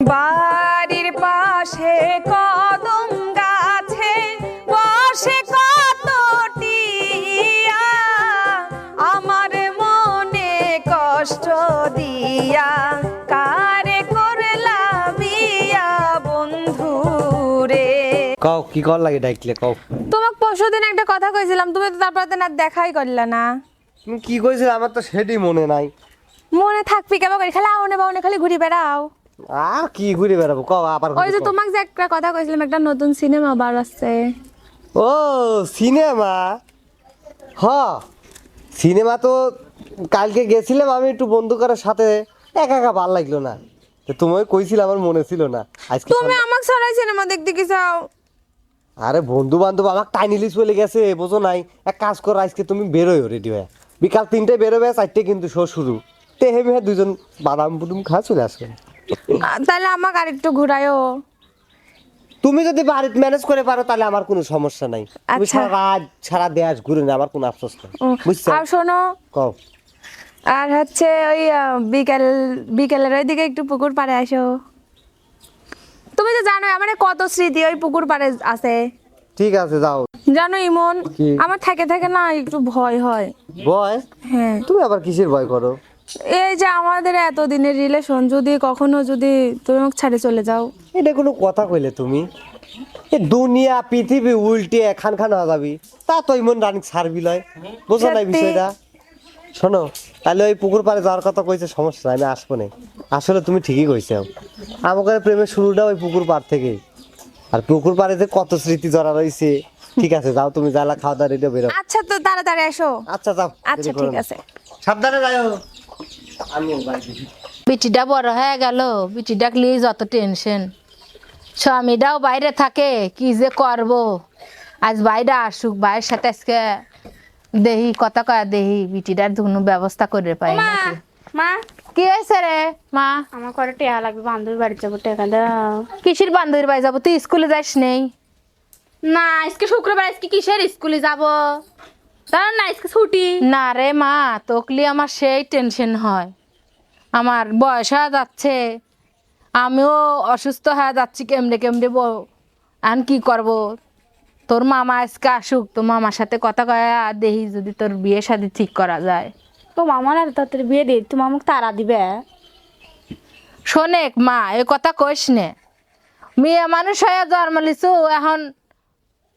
বাড়ির পাশে কদম গাছে বসে কত টিয়া। আমার মনে কষ্ট দিয়া কারে করলা বিয়া বন্ধু রে কও কি কর লাগে ডাকলে কও। তোমাকে পরশুদিন একটা কথা কইছিলাম তুমি তো তারপর দিন আর দেখাই করলে না। তুমি কি কইছিলে? আমার তো সেটি মনে নাই। মনে থাকবি কেমন করে? খালি আউনে বাউনে খালি ঘুরি বেড়াও। আর কি ঘুরে বেড়াবো? কও আবার ওই যে তোমাকে যে একটা কথা কইছিলাম একটা নতুন সিনেমা বার আসছে। ও সিনেমা? হ সিনেমা তো কালকে গেছিলাম আমি একটু বন্ধু করার সাথে। একা একা ভালো লাগল না। তোমায় কইছিল আমার মনে ছিল না। আজকে তুমি আমাকে ছাড়াই সিনেমা দেখতে কি চাও? আরে বন্ধু বান্ধব আমাকে টাইনিলিস বলে গেছে বোঝো নাই। এক কাজ করো আজকে তুমি বেরোয় রেডি হয়ে। বিকাল তিনটায় বেরোবে চারটে কিন্তু শো শুরু। তে হেবে দুজন বাদাম বুদুম খা চলে আসবে। আহ, তাহলে আমাকে আরেকটু ঘুরায়ও। তুমি যদি বাড়িতে ম্যানেজ করে পারো তাহলে আমার কোনো সমস্যা নাই। তুমি আচ্ছা। সারা রাত সারা দেশ ঘুরে না আমার কোনো আফসোস নেই। বুঝছ? আর শোনো কও। আর হচ্ছে ওই বিকেল বিকেলের ওইদিকে একটু পুকুর পাড়ে আসো। তুমি তো জানো আমার কত স্মৃতি ওই পুকুর পাড়ে আছে। ঠিক আছে যাও। জানো ইমন আমার থাকে থাকে না একটু ভয় হয়। ভয়? হ্যাঁ। তুমি আবার কিসের ভয় করো? এই যে আমাদের এতদিনের রিলেশন যদি কখনো যদি তুমি আমাকে ছাড়ে চলে যাও। এটা কোনো কথা কইলে তুমি? এ দুনিয়া পৃথিবী উল্টে খান খান হয়ে যাবি। তা তো ইমন রানিক ছাড়বি লয়। বোঝো নাই বিষয়টা? শোনো তাহলে ওই পুকুর পাড়ে যাওয়ার কথা কইছে সমস্যা নাই আমি আসব না। আসলে তুমি ঠিকই কইছো। আমাকে প্রেমের শুরুটা ওই পুকুর পাড় থেকে আর পুকুর পাড়ে যে কত স্মৃতি জড়া রয়েছে ঠিক আছে যাও তুমি জ্বালা খাওয়া দাওয়া রেডিও বেরো। আচ্ছা তো তাড়াতাড়ি এসো। আচ্ছা যাও আচ্ছা ঠিক আছে। সাবধানে যাও বিটিটা বড় হয়ে গেল। বিটি ডাকলি যত টেনশন স্বামীটাও বাইরে থাকে কি যে করব? আজ বাইরে আসুক বাইরের সাথে আজকে দেহি কথা কয়া দেহি। বিটিটার কোনো ব্যবস্থা করে পাই মা কি হয়েছে রে মা? আমার করে টেয়া লাগবে বান্ধবী বাড়ি যাব টাকা দাও কিসির বান্ধবীর বাড়ি যাব? তুই স্কুলে যাস নেই। না আজকে শুক্রবার আজকে কিসের স্কুলে যাব? দাঁড়ান না আজকে ছুটি? না রে মা তোকলি আমার সেই টেনশন হয়। আমার বয়স হয়ে যাচ্ছে আমিও অসুস্থ হয়ে যাচ্ছি কেমনে কেমনে বউ? এখন কি করব? তোর মামা আজকে আসুক তো মামার সাথে কথা কয়া দেখি যদি তোর বিয়ে শাদি ঠিক করা যায়। তো মামার আর তোর বিয়ে দিই তুমি আমাকে তারা দিবে? শোনেক মা এ কথা কইস নে। মেয়ে মানুষ হয়ে জন্ম লিছু এখন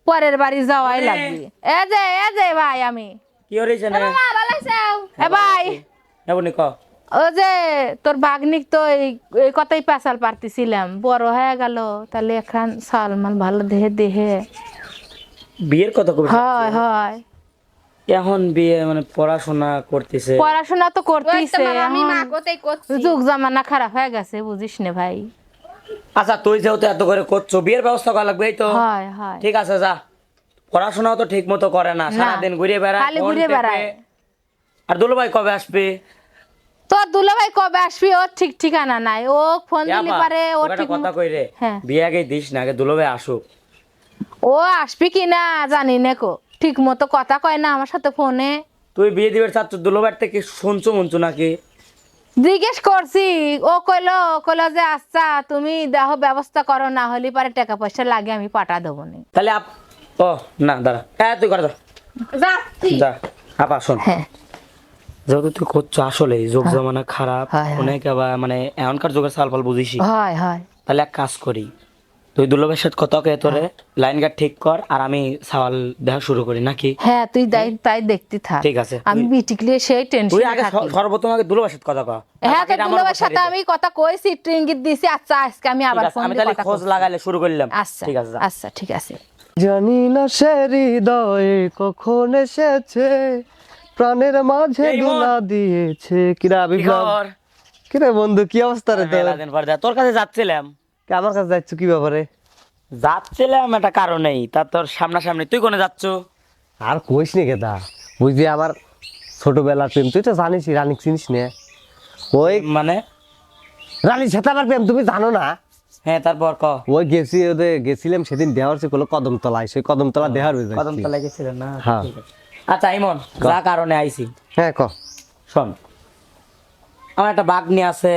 পরের বাড়ি যাওয়াই লাগবে। এ যে এ যে ভাই আমি। কি হয়েছে না? মা ভালো আছো? এ ভাই। এবনি ক? ও যে তোর ভাগ্নিক তো এই এই কথাই পেঁচাল পারতেছিলাম। বড় হয়ে গেল তাহলে এখন সালমান ভালো দেহে দেহে। বিয়ের কথা কবি হয় হয়। এখন বিয়ে মানে পড়াশোনা করতেছে। পড়াশোনা তো করতেছে আমি মা করছি। যুগ জামানা খারাপ হয়ে গেছে বুঝিস না ভাই। আচ্ছা তুই যেহেতু এত করে করছ বিয়ের ব্যবস্থা করা লাগবে এই তো। হয় হয়। ঠিক আছে যা। পড়াশোনাও তো ঠিক মতো করে না সারাদিন ঘুরে বেড়ায় খালি ঘুরে বেড়ায়। আর দুলো ভাই কবে আসবে? তোর দুলা ভাই কবে আসবি? ওর ঠিক ঠিকানা নাই। ও ফোন দিলি পারে ও ঠিক কথা কই রে হ্যাঁ। বিয়ে আগে দিস না আগে দুলো ভাই আসুক। ও আসবি কি না জানি না কো। ঠিক মতো কথা কয় না আমার সাথে ফোনে তুই বিয়ে দিবে চাচ্ছ দুলো ভাই থেকে শুনছো মুনছো নাকি? জিজ্ঞেস করছি ও কইলো কইলো যে আচ্ছা তুমি দেহ ব্যবস্থা করো না হলে পারে টাকা পয়সা লাগে আমি পাঠা দেবো নি তাহলে আপ ও না দাঁড়া। হ্যাঁ তুই করে যা। যাচ্ছি। যা আপা শোন। হ্যাঁ। যেহেতু তুই করছ আসলে যোগ জমানা খারাপ হ্যাঁ, হ্যাঁ। অনেক আবার মানে এখনকার যোগের সালফাল বুঝিস হয় হয়। তাহলে এক কাজ করি তুই দুর্লভের সাথে কত কে তোরে লাইন গার্ড ঠিক কর আর আমি সওয়াল দেখা শুরু করি নাকি? হ্যাঁ তুই তাই তাই দেখতে থাক। ঠিক আছে। আমি বিটিকলে সেই তুই আগে সর্বপ্রথম আগে দুর্লভের সাথে কথা কর হ্যাঁ তো দুলাবের সাথে আমি কথা কইছি ট্রিঙ্গিত দিছি। আচ্ছা আজকে আমি আবার ফোন আমি তাহলে খোঁজ লাগাইলে শুরু করলাম। আচ্ছা ঠিক আছে আচ্ছা ঠিক আছে। জানি না সে হৃদয়ে কখন এসেছে প্রাণের মাঝে। দোলা দিয়েছে। কিরা কি বিপ্লব? কিরে বন্ধু কি অবস্থা রে তোর? দেখা। তোর কাছে যাচ্ছিলাম। আমার কাছে যাচ্ছ কি ব্যাপারে? যাচ্ছিলাম একটা কারণেই তা তোর সামনাসামনি। তুই কোনে যাচ্ছ? আর কইস নি কেতা বুঝলি আমার ছোটবেলার প্রেম তুই তো জানিস রানিক চিনিস নে? ওই মানে? রানীর সাথে আমার প্রেম তুমি জানো না? হ্যাঁ তারপর ক। ওই গেছি ওদের গেছিলাম সেদিন দেওয়ার সে কোনো কদমতলায় সেই কদমতলা দেহার হয়ে কদম তলায় গেছিলেন না? হ্যাঁ। আচ্ছা ইমন যা কারণে আইছি। হ্যাঁ ক। শোন আমার একটা বাঘ নিয়ে আছে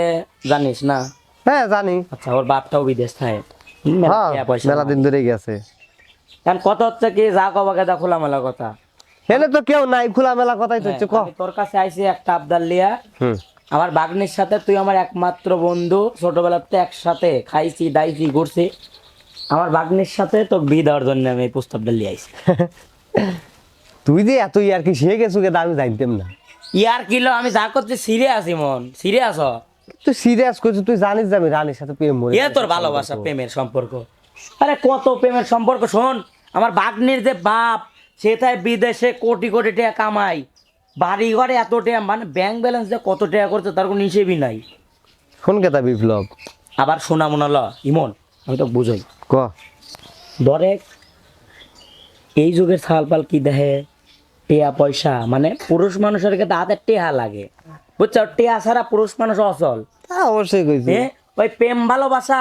জানিস না? হ্যাঁ জানি। আচ্ছা ওর বাপটাও বিদেশ থাকে। হ্যাঁ মেলা দিন ধরে গেছে। কথা হচ্ছে কি যা কবা কেদা খোলামেলা কথা। এনে তো কেউ নাই কথাই তো হচ্ছে তোর কাছে আইছি একটা আবদার লিয়া। আমার বাগনির সাথে তুই আমার একমাত্র বন্ধু ছোটবেলাতে একসাথে খাইছি দাইছি ঘুরছি। আমার বাগনির সাথে তোর বিয়ে দেওয়ার জন্য আমি এই প্রস্তাবটা লিয়ে আইছি। তুই যে এত আর কি শিখে গেছু আমি জানতাম না। ইয়ার কিলো আমি যা করছি সিরিয়াস মন সিরিয়াস হ। তুই সিরিয়াস করছিস তুই জানিস যে আমি রানীর সাথে প্রেম মরে ইয়ে তোর ভালোবাসা প্রেমের সম্পর্ক। আরে কত প্রেমের সম্পর্ক শোন। আমার বাগনির যে বাপ সে তাই বিদেশে কোটি কোটি টাকা কামাই বাড়ি ঘরে এত টাকা মানে ব্যাংক ব্যালেন্স যে কত টাকা করছে তার কোনো হিসেবই নাই। শোন কেতা বিপ্লব। আবার শোনা মনে ল ইমন আমি তো বুঝই। ক? ধরে এই যুগের সালপাল কি দেখে? টেয়া পয়সা মানে পুরুষ মানুষের কাছে হাতে টেহা লাগে। বুঝছ? টেয়া ছাড়া পুরুষ মানুষ অচল। তা অবশ্যই কইছি। ওই প্রেম ভালোবাসা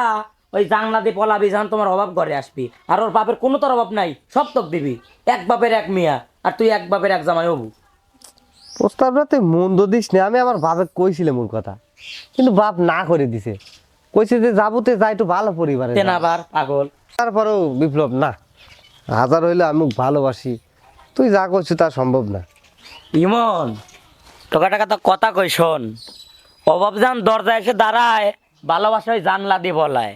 ওই জাংলা দিয়ে পলাবি যখন তোমার অভাব ঘরে আসবি। আর ওর বাপের কোনো তোর অভাব নাই সব তোক দিবি। এক বাপের এক মিয়া আর তুই এক বাপের এক জামাই হবু। প্রস্তাবটা তুই মন্দ দিস না আমি আমার বাপে কথা। কিন্তু বাপ না করে দিছে। কইছে যে যাবতে যাই একটু ভালো পরিবারে। তেনাবার পাগল। তারপরেও বিপ্লব না। হাজার হইলে আমি ভালোবাসি। তুই যা করছিস তা সম্ভব না। ইমন তোকা টাকা কথা কই, শোন। অভাব যান দরজা এসে দাঁড়ায়, ভালোবাসায় জানলা দিয়ে বলায়।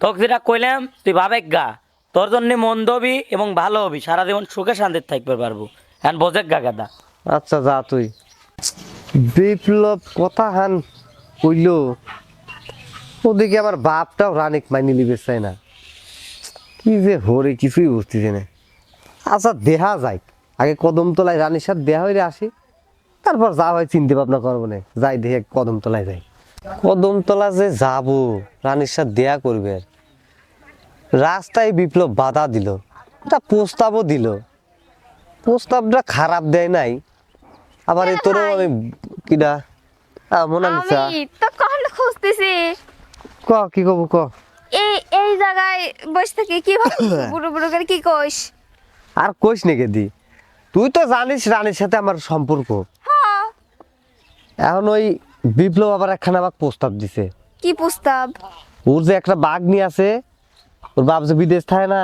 তোকে যেটা কইলাম, তুই ভাবেক গা। তোর জন্য মন্দ হবি এবং ভালো হবি সারা জীবন সুখে শান্তিতে থাকতে পারব। এখন বোঝেক গা গাদা। আচ্ছা যা তুই। বিপ্লব কথা হান কইল, ওদিকে আমার বাপটাও রানিক মাইনি লিবে চাই না। কি যে হরে, কিছুই বুঝতেছি না। আচ্ছা দেহা যায় আগে কদম তলায় রানীর সাথে দেহা হইলে আসি। তারপর যা হয় চিনতে ভাবনা করব না। যাই দেখে কদম তলায় যাই। কদম তলা যে যাব রানীর সাথে দেয়া করবে। রাস্তায় বিপ্লব বাধা দিল একটা প্রস্তাবও দিল। প্রস্তাবটা খারাপ দেয় নাই। আবার এই তোরও আমি কিডা? আ, মোনালিসা। তো কখন খুঁজতেছি? ক কি কব ক? এই এই জায়গায় বসে থেকে কি বুড়ো বুড়ো করে কি কইস? আর কইস নাকি দি তুই তো জানিস রানীর সাথে আমার সম্পর্ক। এখন ওই বিপ্লব আবার একখানা আমাকে প্রস্তাব দিছে। কি প্রস্তাব? ওর যে একটা বাঘ নিয়ে আছে ওর বাপ যে বিদেশ থাকে না।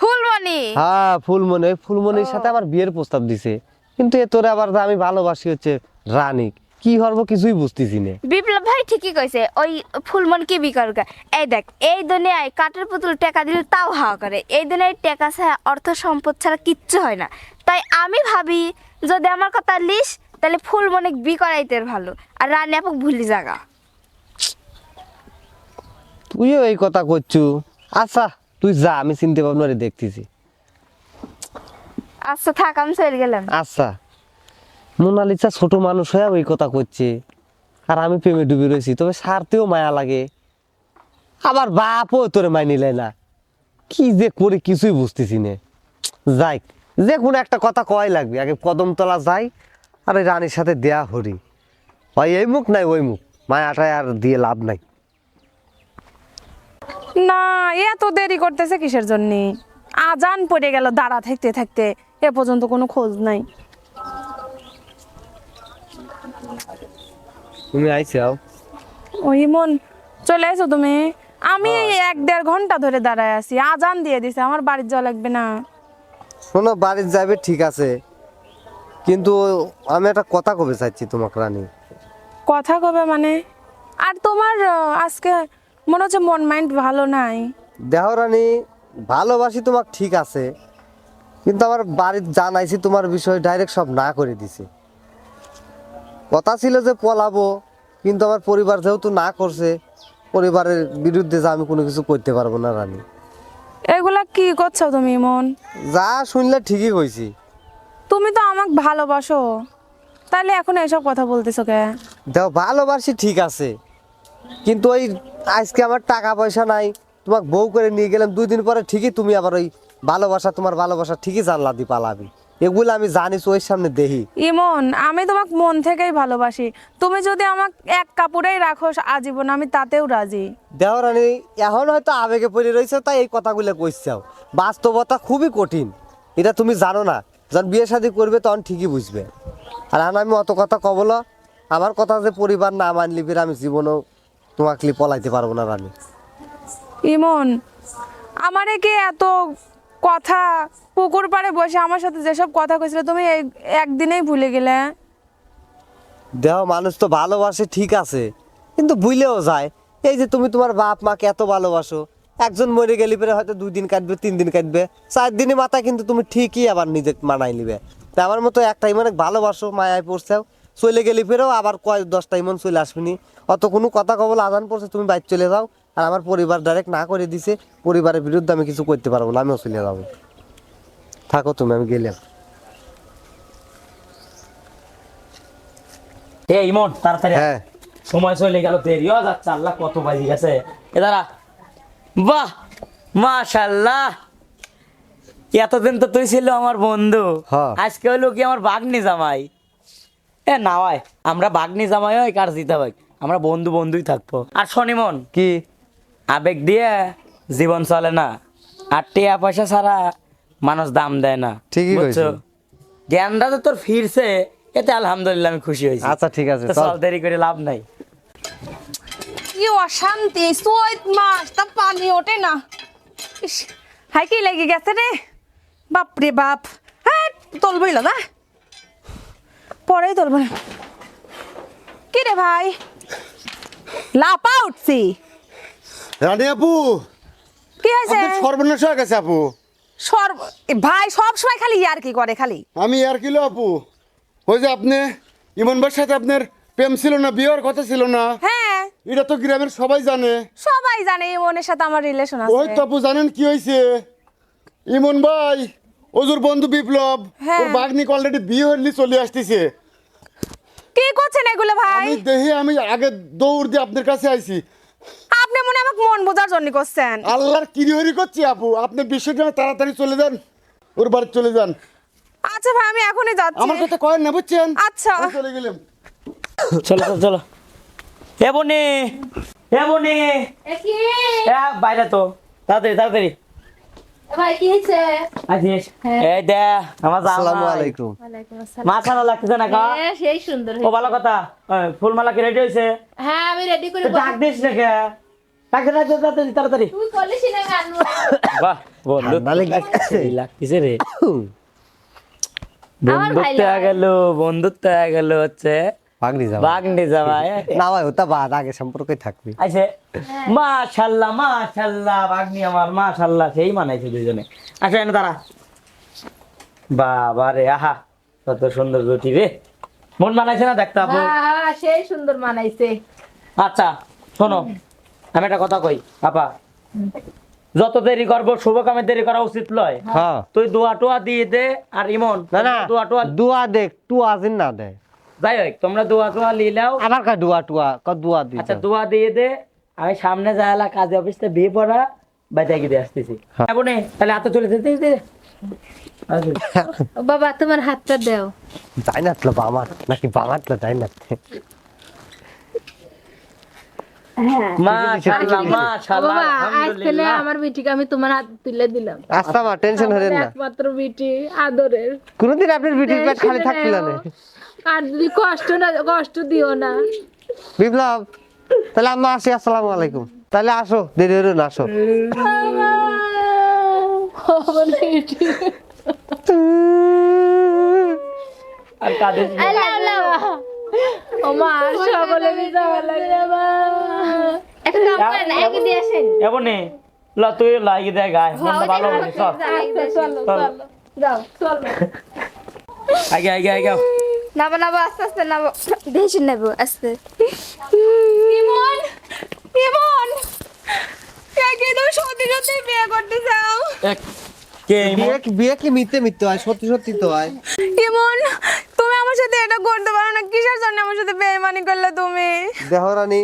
ফুলমণি? হ্যাঁ ফুলমণি। ওই ফুলমণির সাথে আমার বিয়ের প্রস্তাব দিছে। কিন্তু এ তোরে আবার আমি ভালোবাসি হচ্ছে রানী কি হরবো কিছুই বুঝতেছি না। বিপ্লব ভাই ঠিকই কইছে ওই ফুলমন কি বিকার করে? এই দেখ এই দুনিয়ায় কাঠের পুতুল টাকা দিলে তাও হাওয়া করে। এই দুনিয়ায় টাকা ছাড়া অর্থ সম্পদ ছাড়া কিচ্ছু হয় না। তাই আমি ভাবি যদি আমার কথা লিস তাহলে ফুলমনে বি করাইতে ভালো। আর রানী আপক ভুলি জাগা। তুইও এই কথা করছু। আচ্ছা তুই যা আমি চিনতে পারব না রে, দেখতেছি। আচ্ছা থাক আমি চলে গেলাম। আচ্ছা। মোনালিসা ছোট মানুষ হয়ে ওই কথা করছে। আর আমি প্রেমে ডুবে রয়েছি তবে সারতেও মায়া লাগে। আবার বাপও তোরে মাই নিলে না। কি যে করে কিছুই বুঝতেছি না। যাই যে কোনো একটা কথা কয় লাগবে। আগে কদমতলা যাই আর ওই রানীর সাথে দেয়া হরি। হয় এই মুখ নাই ওই মুখ। মায়াটায় আর দিয়ে লাভ নাই। না এত দেরি করতেছে কিসের জন্য? আজান পড়ে গেল দাঁড়া থাকতে থাকতে। এ পর্যন্ত কোনো খোঁজ নাই। তুমি আইসাও ওই মন চলে এসো তুমি? আমি এক দেড় ঘণ্টা ধরে দাঁড়ায় আছি। আজান দিয়ে দিছে আমার বাড়ির যাওয়া লাগবে না। শোনো বাড়ির যাবে ঠিক আছে। কিন্তু আমি একটা কথা কবে চাইছি তোমাকে রানী? কথা কবে মানে? আর তোমার আজকে মনে হচ্ছে মন মাইন্ড ভালো নাই। দেহ রানী ভালোবাসি তোমাকে ঠিক আছে কিন্তু আমার বাড়ির জানাইছি তোমার বিষয় ডাইরেক্ট সব না করে দিছে। কথা ছিল যে পলাবো কিন্তু আমার পরিবার যেহেতু না করছে পরিবারের বিরুদ্ধে যে আমি কোনো কিছু করতে পারব না রানী। এগুলা কি করছ তুমি মন যা শুনলে ঠিকই কইছি। তুমি তো আমাকে ভালোবাসো। তাহলে এখন এসব কথা বলতেছো কে? দেখো ভালোবাসি ঠিক আছে কিন্তু ওই আজকে আমার টাকা পয়সা নাই তোমাকে বউ করে নিয়ে গেলাম দুই দিন পরে ঠিকই তুমি আবার ওই ভালোবাসা তোমার ভালোবাসা ঠিকই জানলা দি পালাবি। এগুলো আমি জানিস ওই সামনে দেখি। ইমন আমি তোমাকে মন থেকেই ভালোবাসি। তুমি যদি আমাকে এক কাপড়েই রাখো আজীবন আমি তাতেও রাজি। দেওরানি এখন হয়তো আবেগে পড়ে রয়েছে তাই এই কথাগুলো কইছাও। বাস্তবতা খুবই কঠিন এটা তুমি জানো না। যখন বিয়ে শাদী করবে তখন ঠিকই বুঝবে। আর এখন আমি অত কথা কবল আমার কথা যে পরিবার না মানলি ফির আমি জীবনেও তোমাকে পলাইতে পারব না রানী। ইমন আমারে কি এত কথা পুকুর পাড়ে বসে আমার সাথে যেসব কথা কইছিল তুমি একদিনেই ভুলে গেলে? দেহ মানুষ তো ভালোবাসে ঠিক আছে। কিন্তু ভুলেও যায়। এই যে তুমি তোমার বাপ মাকে এত ভালোবাসো একজন মরে গেলে পরে হয়তো দুই দিন কাটবে তিন দিন কাটবে। চার দিনের মাথায় কিন্তু তুমি ঠিকই আবার নিজে মানাই নিবে। তা আমার মতো একটা ইমন ভালোবাসো মায়ায় পড়ছেও। চলে গেলে ফেরেও আবার কয় দশটা ইমন চলে আসবিনি। অত কোনো কথা কবল আদান পড়ছে তুমি বাইর চলে যাও। আর আমার পরিবার ডাইরেক্ট না করে দিছে পরিবারের বিরুদ্ধে আমি কিছু করতে পারব না আমিও চলে যাব। থাকো তুমি আমি গেলাম। এ ইমন তাড়াতাড়ি হ্যাঁ। সময় চলে গেল দেরিও যাচ্ছে আল্লাহ কত বাজি গেছে। এ দাঁড়া বাহ মাশাল্লাহ। এতদিন তো তুই ছিল আমার বন্ধু। হ্যাঁ। আজকে হলো কি আমার বাগনি জামাই। এ নাওয়াই আমরা বাগনি জামাই হয় কার জিতা ভাই আমরা বন্ধু বন্ধুই থাকব। আর শনিমন কি? আবেগ দিয়ে জীবন চলে না। আর টিয়া পয়সা ছাড়া মানুষ দাম দেয় না। ঠিকই বুঝছ? কইছো। জ্ঞানটা তো তোর ফিরছে এতে আলহামদুলিল্লাহ আমি খুশি হয়েছি। আচ্ছা ঠিক আছে তো চল। দেরি করে লাভ নাই। কি অশান্তি চৈত মাস তা ওঠে না। ইস, হাই কি লেগে গেছে রে? বাপ রে বাপ। হ্যাঁ তোলবই না। পরেই তোলব কি রে ভাই? লাপা উঠছি। রানী আপু কি হয়েছে? সর্বনাশ হয়ে গেছে আপু। সর এ ভাই সব সময় খালি ইয়ার কি করে খালি? আমি আর কিলো আপু? ওই যে আপনি ইমন ভাইয়ের সাথে আপনার প্রেম ছিল না বিয়ের কথা ছিল না। হ্যাঁ। এটা তো গ্রামের সবাই জানে। সবাই জানে ইমনের সাথে আমার রিলেশন ওই আছে তো আপু জানেন কি হয়েছে? ইমন ভাই ওজুর বন্ধু বিপ্লব হ্যাঁ। ওর বাগনিক অলরেডি বিয়ে হলি চলে আসতেছে। কি করছেন এগুলো ভাই? আমি দেখি আমি আগে দৌড় দিয়ে আপনার কাছে আইছি। আপনি মনে আমাকে মন বোঝার জন্য করছেন। আল্লাহর কিরিহরি করছি আপু আপনি বিষয়টা তাড়াতাড়ি চলে যান ওর বাড়ি চলে যান। আচ্ছা ভাই আমি এখনই যাচ্ছি। আমার কথা কয়েন না বুঝছেন? আচ্ছা। চলে গেলাম। চলো চলো চলো। এ বনে এ বনে। এ বাইরে তো। তাড়াতাড়ি তাড়াতাড়ি। কি হয়েছে? আসিস এই দে আমার আসসালামু জামাই আলাইকুম মাছানো লাগতেছে না কা সেই সুন্দর ও ভালো কথা। ওই, ফুলমালা কি রেডি হয়েছে? হ্যাঁ আমি রেডি করে তো ডাক দিস না কে ডাক দে, ডাক দে, তাড়াতাড়ি তাড়াতাড়ি। তুই করলিস না গান বাহ বন্ধু। ঠান্ডা লাগতেছে। রে। বন্ধুত্ব গেল বন্ধুত্ব গেল হচ্ছে। পাগড়ি যাও বাগনি জামাই না ভাই ওটা বাদ আগে সম্পর্কই থাকবি। আইছে মাশাল্লাহ মাশাল্লাহ বাগনি আমার মাশাল্লাহ সেই মানাইছে দুইজনে। আচ্ছা এনে তারা বাবা রে আহা কত সুন্দর জুটি রে। মন মানাইছে না দেখতে আপু? হ্যাঁ সেই সুন্দর মানাইছে। আচ্ছা শোনো আমি একটা কথা কই আপা। যত দেরি করব শুভ কামে দেরি করা উচিত লয়। হ্যাঁ। তুই দোয়া টোয়া দিয়ে দে আর ইমন না না দোয়া টোয়া দুয়া দেখ টু আজিন না দে। যাই হোক তোমরা দোয়া টোয়া লিলাও আবার কা দুয়া টুয়া ক দুয়া দি আচ্ছা দোয়া দিয়ে দে। আমি সামনে যাইলা কাজে অফিসে বিয়ে পড়া বাইতে গিয়ে আসতেছি। হ্যাঁ। হ্যাঁ তাহলে হাতে চলে যেতে দে বাবা তোমার হাতটা দাও। তাই না তো বামাত নাকি বামাত তো তাই না বাবা আলহামদুলিল্লাহ। আমার বিটিকে আমি তোমার হাত তুলে দিলাম। আচ্ছা মা টেনশন হলেন না। একমাত্র বিটি আদরের। কোনদিন আপনার বিটির পেট খালি থাকছিল না। আর যদি কষ্ট না কষ্ট দিও না। বিপ্লব তাহলে আমরা আসি আসসালামু আলাইকুম। তাহলে আসো দেরি হলো না আসো। আর কাদের ও মা সকলে যাওয়া লাগে একটা কাম করেন একে দিয়ে আসেন। এ বোনে তুই লাগি দে গায় মনটা ভালো চল। চলো চলো। যাও চলো। আগে আগে আগে আও। নাবো নাবো আস্তে আস্তে নাবো বেশি নেব আস্তে। ইমন ইমন কাকে তুমি সত্যি সত্যি বিয়ে করতে চাও। এক, কে বিয়ে বিয়ে কি মিথ্যে মিথ্যে হয়? সত্যি সত্যি তো হয়। ইমন তুমি আমার সাথে এটা করতে পারো না। কিসের জন্য আমার সাথে বেইমানি করলে তুমি? দেহরানি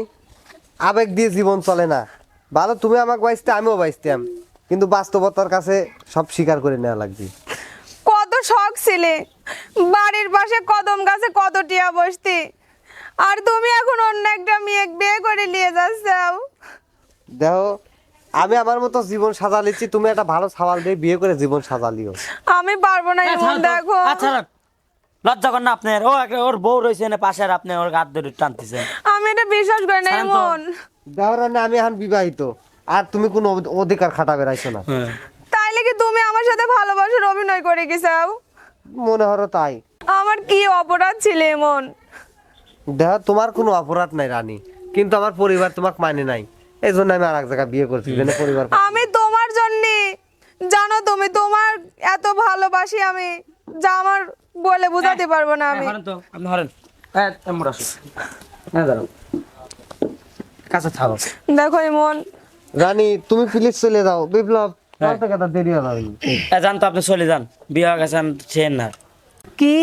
আবেগ দিয়ে জীবন চলে না। ভালো তুমি আমাকে বাইসতে আমিও বাইসতাম কিন্তু বাস্তবতার কাছে সব স্বীকার করে নেওয়া লাগবে। শখ ছিলে। বাড়ির পাশে কদম গাছে কত টিয়া বসতি। আর তুমি এখন অন্য একটা মেয়ে বিয়ে করে নিয়ে যাচ্ছাও। দেহ আমি আমার মতো জীবন সাজালিছি তুমি একটা ভালো সাবাল দিয়ে বিয়ে করে জীবন সাজালিও। আমি পারব না ইমন দেখো। আচ্ছা লজ্জা কর না আপনার ও একটা- ওর বউ রয়েছে না পাশে আর আপনি ওর গাত ধরে টানতেছেন আমি এটা বিশ্বাস করি না। ইমন দেখো আমি এখন বিবাহিত আর তুমি কোনো অধি- অধিকার খাটাবে বেড়াইছো না। তাইলে কি তুমি আমার সাথে ভালোবাসার অভিনয় করে গেছাও মনে হলো তাই। আমার কি অপরাধ ছিল এমন? দেখো তোমার কোনো অপরাধ নাই রানী। কিন্তু আমার পরিবার তোমাকে মানে নাই। এই জন্য আমি আর এক জায়গায় বিয়ে করছি যেন পরিবার আমি তোমার জন্য জানো তুমি তোমার এত ভালোবাসি আমি যা আমার বলে বোঝাতে পারব না আমি। হরেন তো আপনি হরেন। হ্যাঁ হ্যাঁ দাঁড়াও কাছে থাকো দেখো এমন। রানী তুমি প্লিজ চলে যাও। বিপ্লব তোমার তো কথা দেরি হলো এ, যান তো আপনি চলে যান। বিয়ে চেন না। কি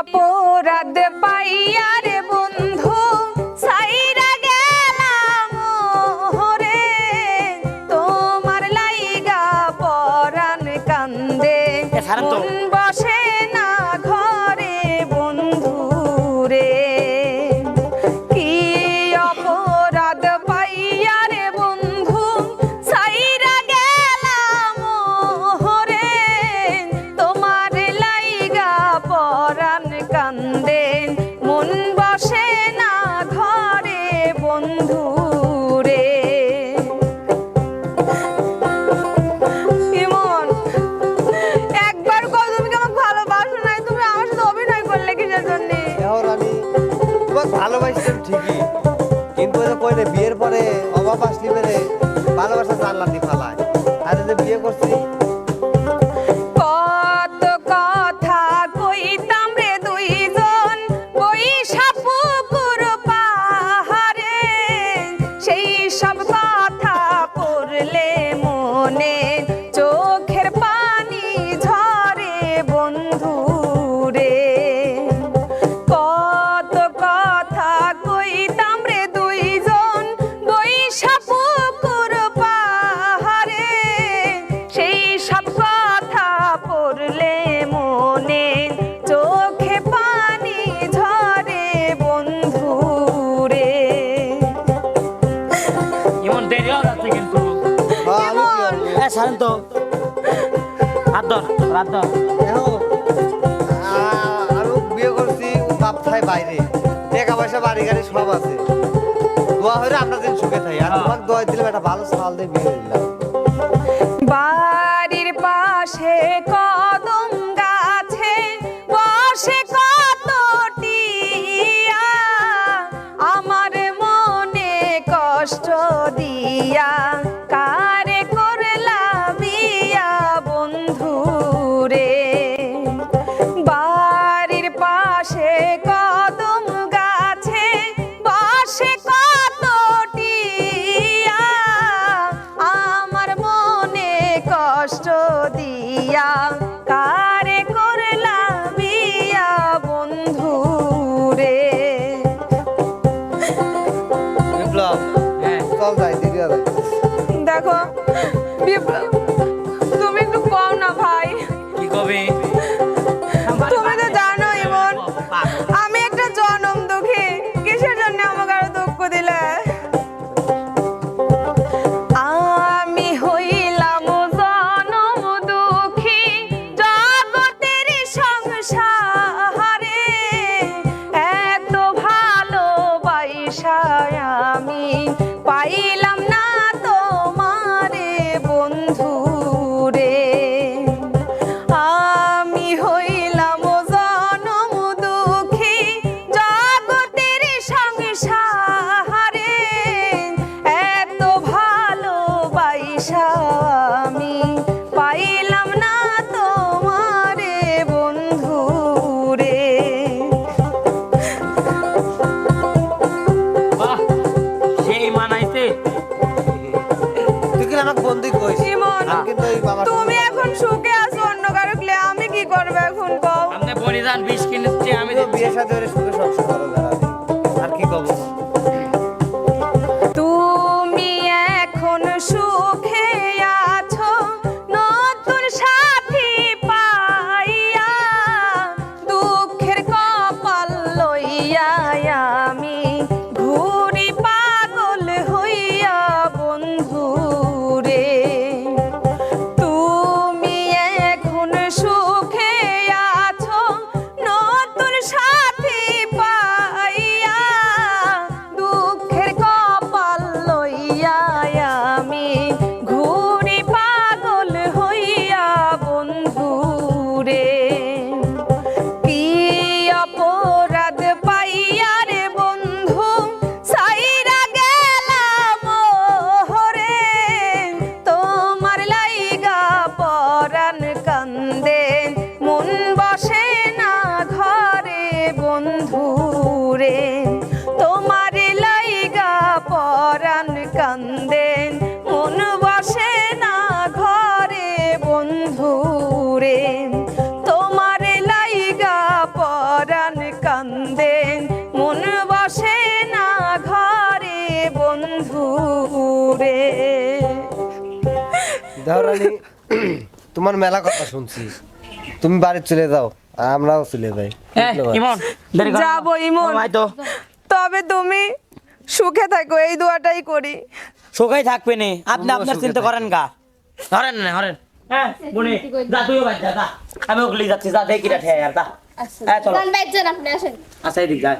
অপরাধ পাইয়া রে বন্ধু? এমন দেরি হয়ে যাচ্ছে কিন্তু হ্যাঁ, আমি কি করব? এ ছাড়েন তো। হাত ধর হাত ধর। দেখো, বিয়ে করছি ও বাপ থাই বাইরে। টাকা পয়সা বাড়ি গাড়ি সব আছে। দোয়া হইলে আমরা যেন সুখে থাই। আর তোমার দোয়া দিলে একটা ভালো সাল দিয়ে বিয়ে দিলাম। পাশে কিন্তু তুমি এখন সুখে আছো অন্য কারও আমি কি করব এখন কও? আপনি বলি যান বিষ কিনেছি আমি তো বিয়ে সাথে সুখে সবসময় ভালো তোমার লাইগা পরাণ কান্দে মন বসে না ঘরে বন্ধু রে তোমার মেলা কথা শুনছি। তুমি বাড়ি চলে যাও আমরাও চলে যাই। যাব ইমন। তবে তুমি সুখে থাকো এই দুয়াটাই করি। সুখেই থাকবে নে। আপনি আপনার চিন্তা করেন গা। ধরেন না ধরেন। হ্যাঁ বুনি যা তুইও বাদ যা আমি ওগুলি যাচ্ছি যা দেখি রে ঠে আর যা হ্যাঁ চলো। আসেন। আচ্ছা এদিক যায়